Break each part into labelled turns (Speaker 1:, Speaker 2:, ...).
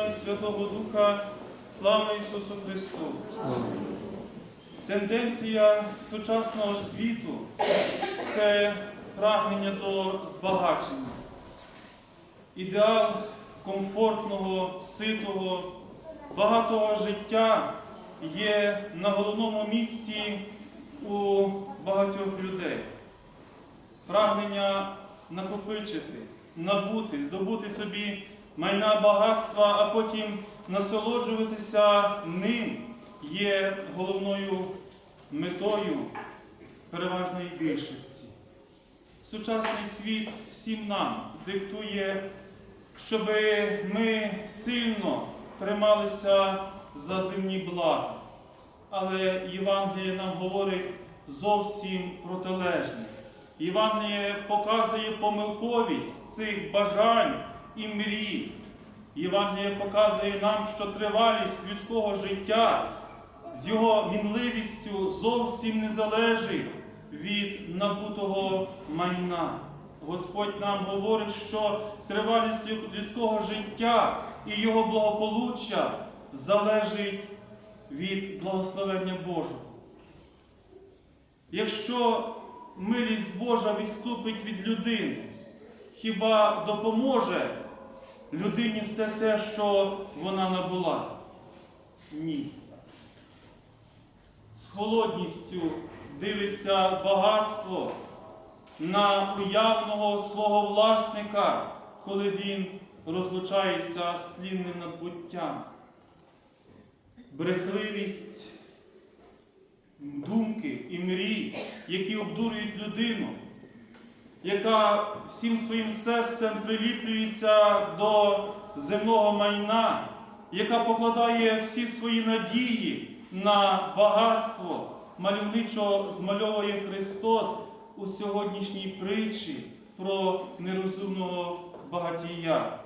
Speaker 1: Отця і Святого Духа, слава Ісусу Христу! Тенденція сучасного світу це прагнення до збагачення. Ідеал комфортного, ситого, багатого життя є на головному місці у багатьох людей. Прагнення накопичити, набути, здобути собі майна багатства, а потім насолоджуватися ним є головною метою переважної більшості. Сучасний світ всім нам диктує, щоб ми сильно трималися за земні блага. Але Євангеліє нам говорить зовсім протилежне. Євангеліє показує помилковість цих бажань і мрій. Євангеліє показує нам, що тривалість людського життя з його мінливістю зовсім не залежить від набутого майна. Господь нам говорить, що тривалість людського життя і його благополуччя залежить від благословення Божого. Якщо милість Божа відступить від людини, хіба допоможе людині все те, що вона набула? Ні. З холодністю дивиться багатство на уявного свого власника, коли він розлучається з слінним надбуттям. Брехливість думки і мрій, які обдурюють людину, яка всім своїм серцем приліплюється до земного майна, яка покладає всі свої надії на багатство, мальовничо змальовує Христос у сьогоднішній притчі про нерозумного багатія.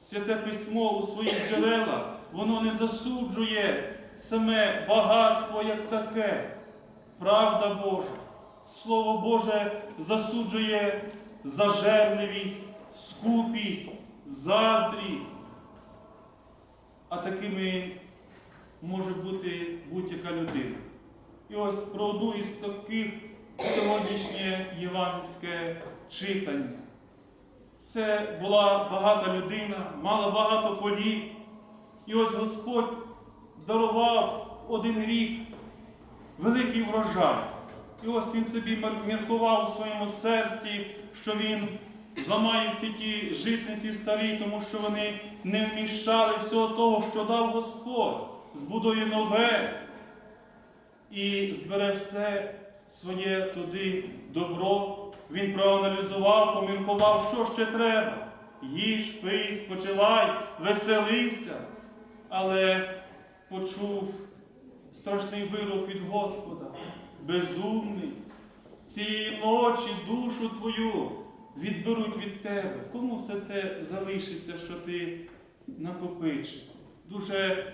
Speaker 1: Святе письмо у своїх джерелах, воно не засуджує саме багатство як таке. Правда Божа, Слово Боже засуджує зажерливість, скупість, заздрість. А такими може бути будь-яка людина. І ось про одну із таких сьогоднішнє євангельське читання. Це була багата людина, мала багато полів. І ось Господь дарував один рік великий врожай. І ось він собі міркував у своєму серці, що він зламає всі ті житниці старі, тому що вони не вміщали всього того, що дав Господь, збудує нове і збере все своє туди добро. Він проаналізував, поміркував, що ще треба. Їж, пий, спочивай, веселися. Але почув страшний вирок від Господа, безумний, цієї ночі душу твою відберуть від тебе. Кому все це залишиться, що ти накопичив? Дуже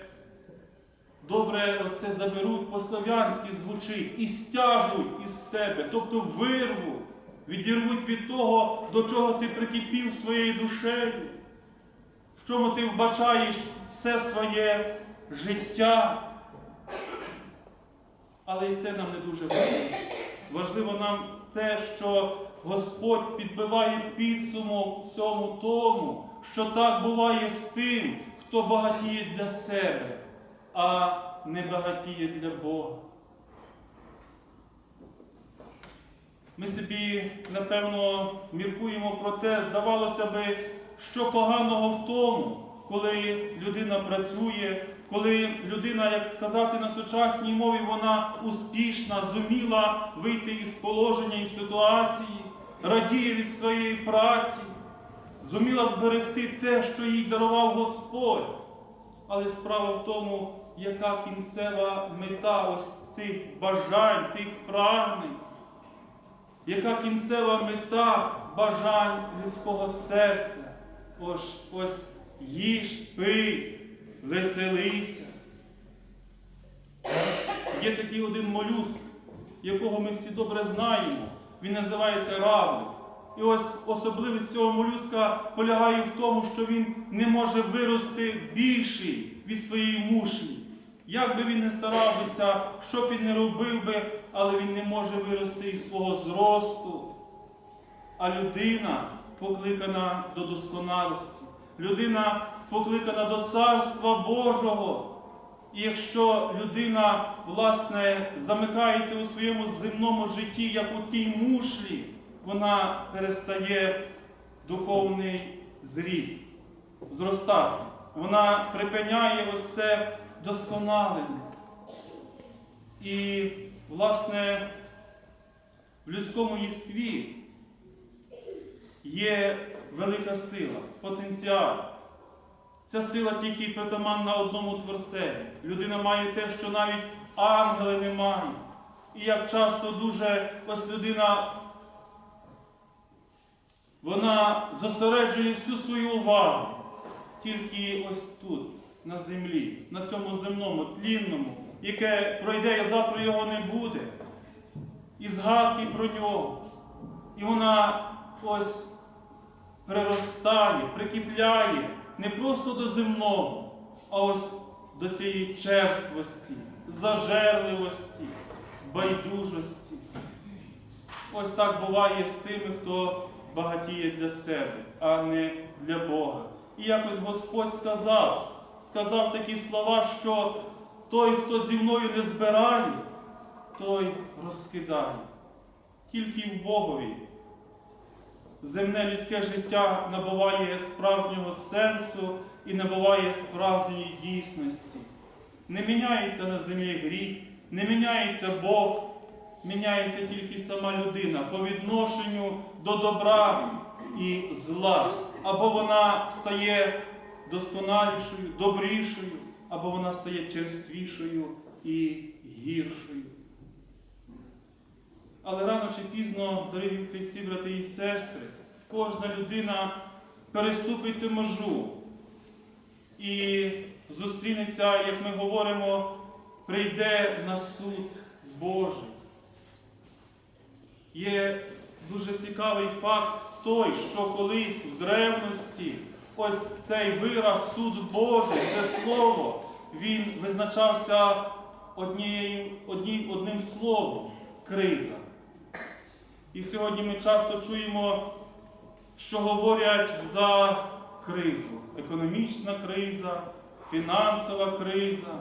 Speaker 1: добре ось це заберуть по-слов'янськи звучить і стяжуть із тебе, тобто вирвуть, відірвуть від того, до чого ти прикипів своєю душею, в чому ти вбачаєш все своє життя. Але і це нам не дуже важливо. Важливо нам те, що Господь підбиває підсумок всьому тому, що так буває з тим, хто багатіє для себе, а не багатіє для Бога. Ми собі, напевно, міркуємо про те, здавалося би, що поганого в тому, коли людина працює, коли людина, як сказати на сучасній мові, вона успішна, зуміла вийти із положення і ситуації, радіє від своєї праці, зуміла зберегти те, що їй дарував Господь. Але справа в тому, яка кінцева мета ось тих бажань, тих прагнень, яка кінцева мета бажань людського серця. Ось, ось їж, пий, веселися. Є такий один молюск, якого ми всі добре знаємо. Він називається равлик. І ось особливість цього молюска полягає в тому, що він не може вирости більший від своєї мушлі. Як би він не старався, що б він не робив би, але він не може вирости із свого зросту. А людина покликана до досконалості. Людина покликана до Царства Божого. І якщо людина, власне, замикається у своєму земному житті, як у тій мушлі, вона перестає духовний зріст, зростати. Вона припиняє це досконалення. І, власне, в людському єстві є велика сила, потенціал. Ця сила тільки притаманна одному творцеві. Людина має те, що навіть ангели не мають. І як часто дуже ось людина вона зосереджує всю свою увагу тільки ось тут, на землі, на цьому земному, тлінному, яке пройде, і завтра його не буде. І згадки про нього. І вона ось приростає, прикипляє не просто до земного, а ось до цієї черствості, зажерливості, байдужості. Ось так буває з тими, хто багатіє для себе, а не для Бога. І якось Господь сказав, сказав такі слова, що той, хто зі мною не збирає, той розкидає. Тільки в Богові земне людське життя набуває справжнього сенсу і набуває справжньої дійсності. Не міняється на землі гріх, не міняється Бог, міняється тільки сама людина по відношенню до добра і зла. Або вона стає досконалішою, добрішою, або вона стає черствішою і гіршою. Але рано чи пізно, дорогі Христі, брати і сестри, кожна людина переступить ту межу і зустрінеться, як ми говоримо, прийде на суд Божий. Є дуже цікавий факт той, що колись в древності ось цей вираз суд Божий, це слово, він визначався однією, одні, одним словом криза. І сьогодні ми часто чуємо, що говорять за кризу. Економічна криза, фінансова криза.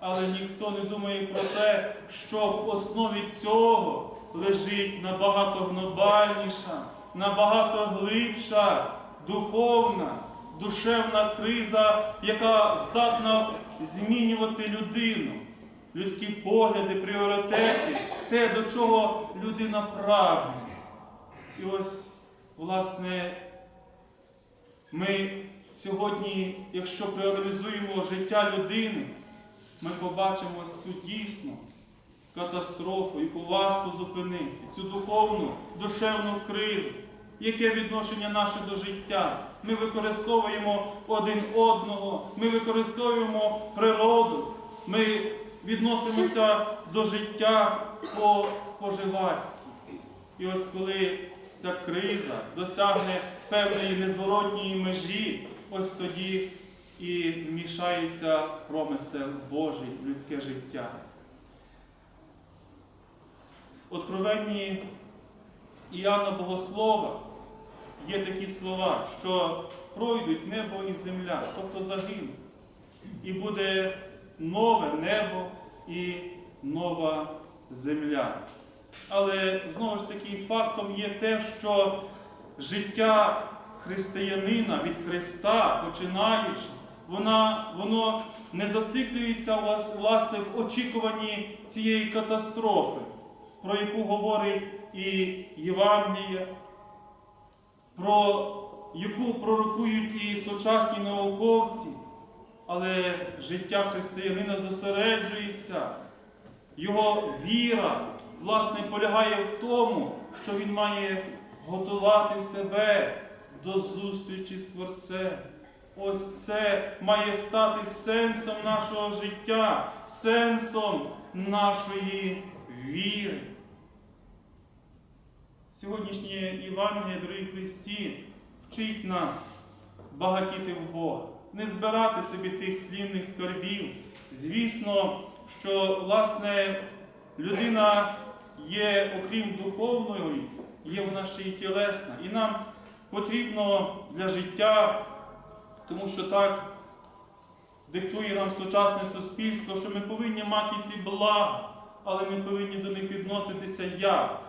Speaker 1: Але ніхто не думає про те, що в основі цього лежить набагато глобальніша, набагато глибша, духовна, душевна криза, яка здатна змінювати людину, людські погляди, пріоритети, те, до чого людина прагне. І ось, власне, ми сьогодні, якщо проаналізуємо життя людини, ми побачимо цю дійсну катастрофу, яку важко зупинити, цю духовну, душевну кризу. Яке відношення наше до життя? Ми використовуємо один одного, ми використовуємо природу, ми відносимося до життя по споживацьки. І ось коли ця криза досягне певної незворотньої межі, ось тоді і вмішається промисел Божий в людське життя. В Откровенні Іоанна Богослова є такі слова, що пройдуть небо і земля, тобто загинуть. І буде нове небо і нова земля. Але знову ж таки фактом є те, що життя християнина від Христа, починаючи, вона, воно не зациклюється власне в очікуванні цієї катастрофи, про яку говорить і Євангелія, про яку пророкують і сучасні науковці. Але життя християнина зосереджується, його віра, власне, полягає в тому, що він має готувати себе до зустрічі з Творцем. Ось це має стати сенсом нашого життя, сенсом нашої віри. Сьогоднішнє Євангеліє, дорогі Христі, вчить нас багатіти в Бога, не збирати собі тих тлінних скарбів. Звісно, що власне людина є, окрім духовної, є вона ще й тілесна. І нам потрібно для життя, тому що так диктує нам сучасне суспільство, що ми повинні мати ці блага, але ми повинні до них відноситися як?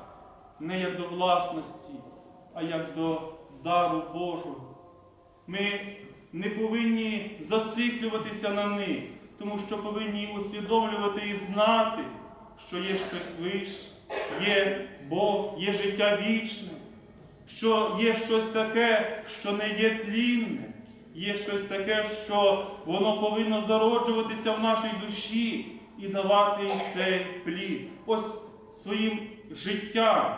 Speaker 1: Не як до власності, а як до дару Божого. Ми не повинні зациклюватися на них, тому що повинні усвідомлювати і знати, що є щось вище, є Бог, є життя вічне, що є щось таке, що не є тлінне, є щось таке, що воно повинно зароджуватися в нашій душі і давати цей плід. Ось своїм життям,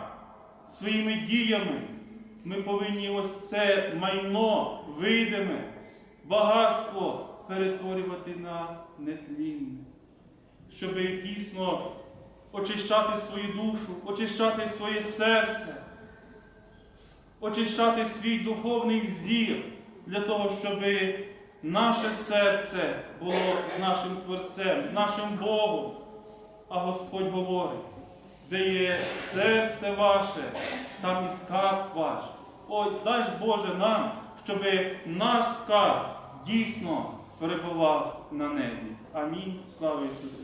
Speaker 1: своїми діями ми повинні ось це майно видиме, багатство перетворювати на нетлінне, щоб дійсно очищати свою душу, очищати своє серце, очищати свій духовний взір для того, щоб наше серце було з нашим Творцем, з нашим Богом. А Господь говорить, де є серце ваше, там і скарб ваш. Ой, дай Боже нам, щоб наш скарб дійсно перебував на небі. Амінь. Слава Ісусу!